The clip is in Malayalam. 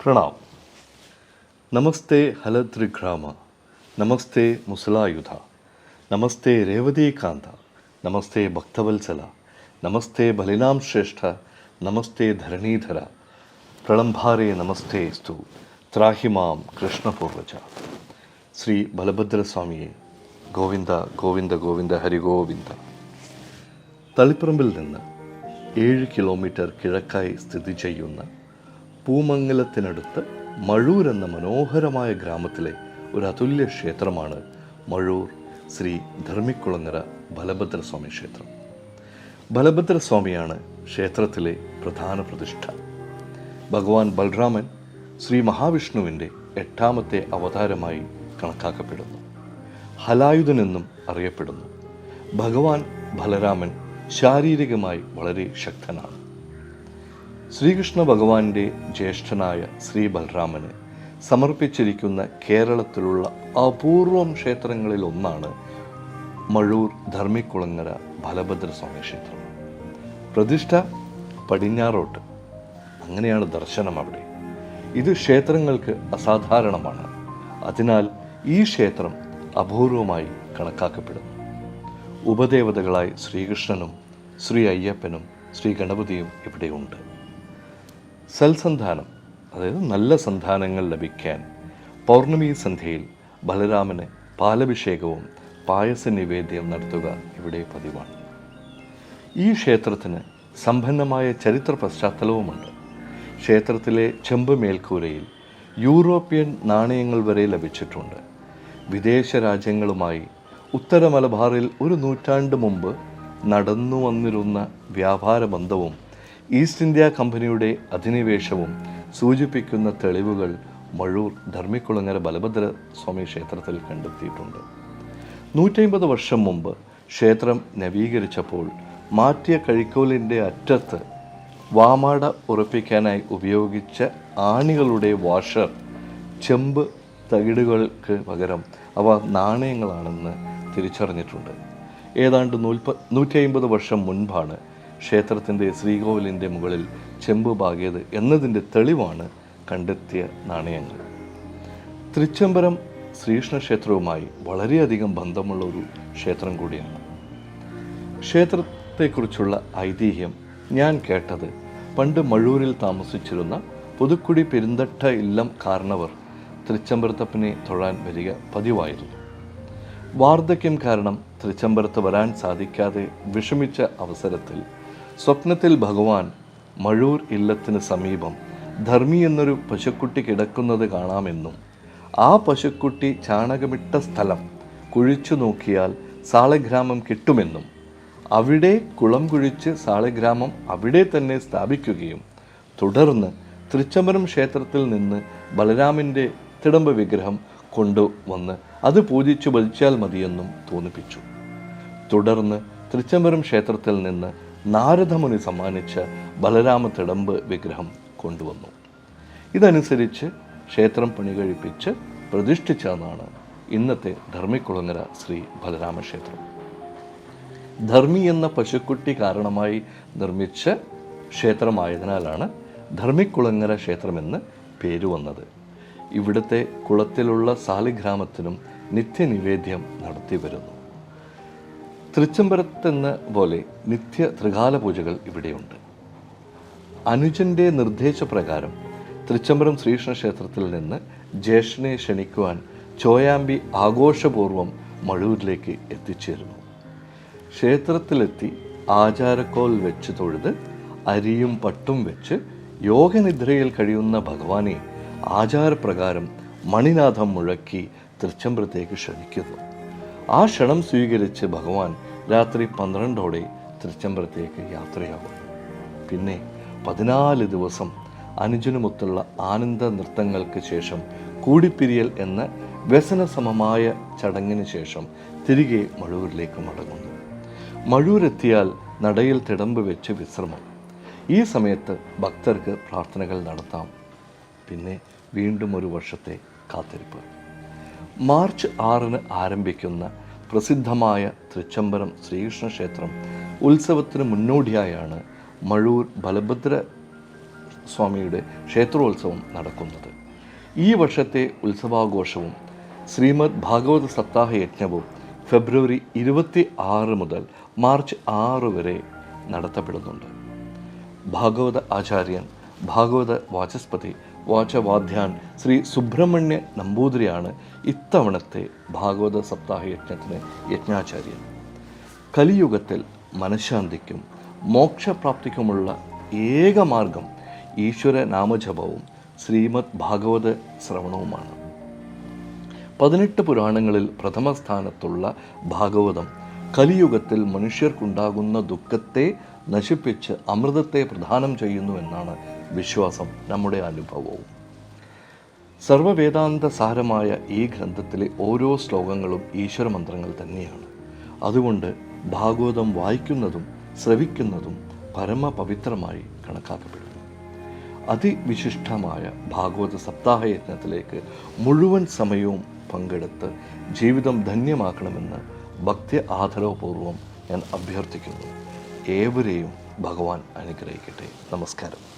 പ്രണാം നമസ്തേ ഹലത്രിഗ്രാമ നമസ്തേ മുസലായുധ നമസ്തേ രേവതീകാന്ത നമസ്തേ ഭക്തവത്സല നമസ്തേ ബലിനാം ശ്രേഷ്ഠ നമസ്തേ ധരണീധര പ്രളംഭാരേ നമസ്തേ സ്തു ത്രാഹിമാം കൃഷ്ണപൂർവജ ശ്രീ ബലഭദ്രസ്വാമിയെ ഗോവിന്ദ ഗോവിന്ദ ഗോവിന്ദ ഹരിഗോവിന്ദ തളിപ്പറമ്പിൽ നിന്ന് ഏഴ് കിലോമീറ്റർ കിഴക്കായി സ്ഥിതി ചെയ്യുന്ന പൂമംഗലത്തിനടുത്ത് മഴൂർ എന്ന മനോഹരമായ ഗ്രാമത്തിലെ ഒരു അതുല്യ ക്ഷേത്രമാണ് മഴൂർ ശ്രീ ധർമ്മിക്കുളങ്ങര ബലഭദ്രസ്വാമി ക്ഷേത്രം. ബലഭദ്രസ്വാമിയാണ് ക്ഷേത്രത്തിലെ പ്രധാന പ്രതിഷ്ഠ. ഭഗവാൻ ബൽറാമൻ ശ്രീ മഹാവിഷ്ണുവിന്റെ എട്ടാമത്തെ അവതാരമായി കണക്കാക്കപ്പെടുന്നു. ഹലായുധനെന്നും അറിയപ്പെടുന്നു. ഭഗവാൻ ബലരാമൻ ശാരീരികമായി വളരെ ശക്തനാണ്. ശ്രീകൃഷ്ണ ഭഗവാന്റെ ജ്യേഷ്ഠനായ ശ്രീ ബലരാമന് സമർപ്പിച്ചിരിക്കുന്ന കേരളത്തിലുള്ള അപൂർവം ക്ഷേത്രങ്ങളിൽ ഒന്നാണ് മഴൂർ ധർമ്മിക്കുളങ്ങര ബലഭദ്രസ്വാമി ക്ഷേത്രം. പ്രതിഷ്ഠ പടിഞ്ഞാറോട്ട്. അങ്ങനെയാണ് ദർശനം അവിടെ. ഇത് ക്ഷേത്രങ്ങൾക്ക് അസാധാരണമാണ്. അതിനാൽ ഈ ക്ഷേത്രം അപൂർവമായി കണക്കാക്കപ്പെടുന്നു. ഉപദേവതകളായി ശ്രീകൃഷ്ണനും ശ്രീ അയ്യപ്പനും ശ്രീ ഗണപതിയും ഇവിടെയുണ്ട്. സൽസന്ധാനം അതായത് നല്ല സന്താനങ്ങൾ ലഭിക്കാൻ പൗർണമി സന്ധ്യയിൽ ബലരാമന് പാലഭിഷേകവും പായസ നിവേദ്യം നടത്തുക ഇവിടെ പതിവാണ്. ഈ ക്ഷേത്രത്തിന് സമ്പന്നമായ ചരിത്ര പശ്ചാത്തലവുമുണ്ട്. ക്ഷേത്രത്തിലെ ചെമ്പ് മേൽക്കൂരയിൽ യൂറോപ്യൻ നാണയങ്ങൾ വരെ ലഭിച്ചിട്ടുണ്ട്. വിദേശ രാജ്യങ്ങളുമായി ഉത്തര മലബാറിൽ ഒരു നൂറ്റാണ്ട് മുമ്പ് നടന്നു വന്നിരുന്ന വ്യാപാര ബന്ധവും ഈസ്റ്റ് ഇന്ത്യ കമ്പനിയുടെ അധിനിവേശവും സൂചിപ്പിക്കുന്ന തെളിവുകൾ മഴൂർ ധർമ്മിക്കുളങ്ങര ബലഭദ്ര സ്വാമി ക്ഷേത്രത്തിൽ കണ്ടെത്തിയിട്ടുണ്ട്. നൂറ്റമ്പത് വർഷം മുമ്പ് ക്ഷേത്രം നവീകരിച്ചപ്പോൾ മാറ്റിയ കഴിക്കോലിന്റെ അറ്റത്ത് വാമാട ഉറപ്പിക്കാനായി ഉപയോഗിച്ച ആണികളുടെ വാഷർ ചെമ്പ് തകിടുകൾക്ക് പകരം അവ നാണയങ്ങളാണെന്ന് തിരിച്ചറിഞ്ഞിട്ടുണ്ട്. ഏതാണ്ട് നൂൽപ്പ നൂറ്റി അമ്പത് വർഷം മുൻപാണ് ക്ഷേത്രത്തിന്റെ ശ്രീകോവിലിന്റെ മുകളിൽ ചെമ്പ് പാകിയത് എന്നതിന്റെ തെളിവാണ് കണ്ടെത്തിയ നാണയങ്ങൾ. തൃച്ചംബരം ശ്രീകൃഷ്ണ ക്ഷേത്രവുമായി വളരെയധികം ബന്ധമുള്ള ഒരു ക്ഷേത്രം കൂടിയാണ്. ക്ഷേത്രത്തെക്കുറിച്ചുള്ള ഐതിഹ്യം ഞാൻ കേട്ടത് പണ്ട് മഴൂരിൽ താമസിച്ചിരുന്ന പുതുക്കുടി പെരുന്തട്ട ഇല്ലം കാരണവർ തൃച്ചംബരത്തപ്പനെ തൊഴാൻ വരിക പതിവായിരുന്നു. വാർദ്ധക്യം കാരണം തൃച്ചംബരത്ത് വരാൻ സാധിക്കാതെ വിഷമിച്ച അവസരത്തിൽ സ്വപ്നത്തിൽ ഭഗവാൻ മഴൂർ ഇല്ലത്തിന് സമീപം ധർമ്മി എന്നൊരു പശുക്കുട്ടി കിടക്കുന്നത് കാണാമെന്നും ആ പശുക്കുട്ടി ചാണകമിട്ട സ്ഥലം കുഴിച്ചു നോക്കിയാൽ സാളഗ്രാമം കിട്ടുമെന്നും അവിടെ കുളം കുഴിച്ച് സാളഗ്രാമം അവിടെ തന്നെ സ്ഥാപിക്കുകയും തുടർന്ന് തൃച്ചംബരം ക്ഷേത്രത്തിൽ നിന്ന് ബലരാമിന്റെ തിടമ്പ വിഗ്രഹം കൊണ്ടുവന്ന് അത് പൂജിച്ചു വലിച്ചാൽ മതിയെന്നും തോന്നിപ്പിച്ചു. തുടർന്ന് തൃച്ചംബരം ക്ഷേത്രത്തിൽ നിന്ന് നാരദമുനി സമ്മാനിച്ച ബലരാമ തിടമ്പ് വിഗ്രഹം കൊണ്ടുവന്നു. ഇതനുസരിച്ച് ക്ഷേത്രം പണി കഴിപ്പിച്ച് പ്രതിഷ്ഠിച്ചതാണ് ഇന്നത്തെ ധർമ്മിക്കുളങ്ങര ശ്രീ ബലരാമക്ഷേത്രം. ധർമ്മി എന്ന പശുക്കുട്ടി കാരണമായി നിർമ്മിച്ച ക്ഷേത്രമായതിനാലാണ് ധർമ്മിക്കുളങ്ങര ക്ഷേത്രമെന്ന് പേര് വന്നത്. ഇവിടുത്തെ കുളത്തിലുള്ള സാലിഗ്രാമത്തിനും നിത്യനിവേദ്യം നടത്തി വരുന്നു തൃച്ചംബരത്തെന്ന പോലെ നിത്യ ത്രികാല പൂജകൾ ഇവിടെയുണ്ട്. അനുജന്റെ നിർദ്ദേശപ്രകാരം തൃച്ചംബരം ശ്രീകൃഷ്ണ ക്ഷേത്രത്തിൽ നിന്ന് ജ്യേഷ്ഠനെ ക്ഷണിക്കുവാൻ ചോയാമ്പി ആഘോഷപൂർവം മഴൂരിലേക്ക് എത്തിച്ചേരുന്നു. ക്ഷേത്രത്തിലെത്തി ആചാരക്കോൽ വെച്ച് തൊഴുത് അരിയും പട്ടും വെച്ച് യോഗനിദ്രയിൽ കഴിയുന്ന ഭഗവാനെ ആചാരപ്രകാരം മണിനാഥം മുഴക്കി തൃച്ചംബരത്തേക്ക് ക്ഷണിക്കുന്നു. ആ ക്ഷണം സ്വീകരിച്ച് ഭഗവാൻ രാത്രി പന്ത്രണ്ടോടെ തൃച്ചംബരത്തേക്ക് യാത്രയാകും. പിന്നെ പതിനാല് ദിവസം അനുജനുമൊത്തുള്ള ആനന്ദ നൃത്തങ്ങൾക്ക് ശേഷം കൂടിപ്പിരിയൽ എന്ന വ്യസനസമമായ ചടങ്ങിന് ശേഷം തിരികെ മഴൂരിലേക്ക് മടങ്ങുന്നു. മഴൂരെത്തിയാൽ നടയിൽ തിടമ്പ് വെച്ച് വിശ്രമം. ഈ സമയത്ത് ഭക്തർക്ക് പ്രാർത്ഥനകൾ നടത്താം. പിന്നെ വീണ്ടും ഒരു വർഷത്തെ കാത്തിരിപ്പ്. മാർച്ച് ആറിന് ആരംഭിക്കുന്ന പ്രസിദ്ധമായ തൃച്ചംബരം ശ്രീകൃഷ്ണ ക്ഷേത്രം ഉത്സവത്തിന് മുന്നോടിയായാണ് മഴൂർ ബലഭദ്ര സ്വാമിയുടെ ക്ഷേത്രോത്സവം നടക്കുന്നത്. ഈ വർഷത്തെ ഉത്സവാഘോഷവും ശ്രീമദ് ഭാഗവത സപ്താഹ യജ്ഞവും ഫെബ്രുവരി ഇരുപത്തി ആറ് മുതൽ മാർച്ച് ആറ് വരെ നടത്തപ്പെടുന്നുണ്ട്. ഭാഗവത ആചാര്യൻ ഭാഗവത വാചസ്പതി വാചവാദ്യാൻ ശ്രീ സുബ്രഹ്മണ്യ നമ്പൂതിരിയാണ് ഇത്തവണത്തെ ഭാഗവത സപ്താഹ യജ്ഞത്തിന് യജ്ഞാചാര്യൻ. കലിയുഗത്തിൽ മനഃശാന്തിക്കും മോക്ഷപ്രാപ്തിക്കുമുള്ള ഏക മാർഗം ഈശ്വര നാമജപവും ശ്രീമദ് ഭാഗവത ശ്രവണവുമാണ്. പതിനെട്ട് പുരാണങ്ങളിൽ പ്രഥമ സ്ഥാനത്തുള്ള ഭാഗവതം കലിയുഗത്തിൽ മനുഷ്യർക്കുണ്ടാകുന്ന ദുഃഖത്തെ നശിപ്പിച്ച് അമൃതത്തെ പ്രദാനം ചെയ്യുന്നു എന്നാണ് വിശ്വാസം നമ്മുടെ അനുഭവവും. സർവവേദാന്ത സാരമായ ഈ ഗ്രന്ഥത്തിലെ ഓരോ ശ്ലോകങ്ങളും ഈശ്വര മന്ത്രങ്ങൾ തന്നെയാണ്. അതുകൊണ്ട് ഭാഗവതം വായിക്കുന്നതും ശ്രവിക്കുന്നതും പരമപവിത്രമായി കണക്കാക്കപ്പെടുന്നു. അതിവിശിഷ്ടമായ ഭാഗവത സപ്താഹ യജ്ഞത്തിലേക്ക് മുഴുവൻ സമയവും പങ്കെടുത്ത് ജീവിതം ധന്യമാക്കണമെന്ന് ഭക്തി ആദരവപൂർവം ഞാൻ അഭ്യർത്ഥിക്കുന്നു. ഏവരെയും ഭഗവാൻ അനുഗ്രഹിക്കട്ടെ. നമസ്കാരം.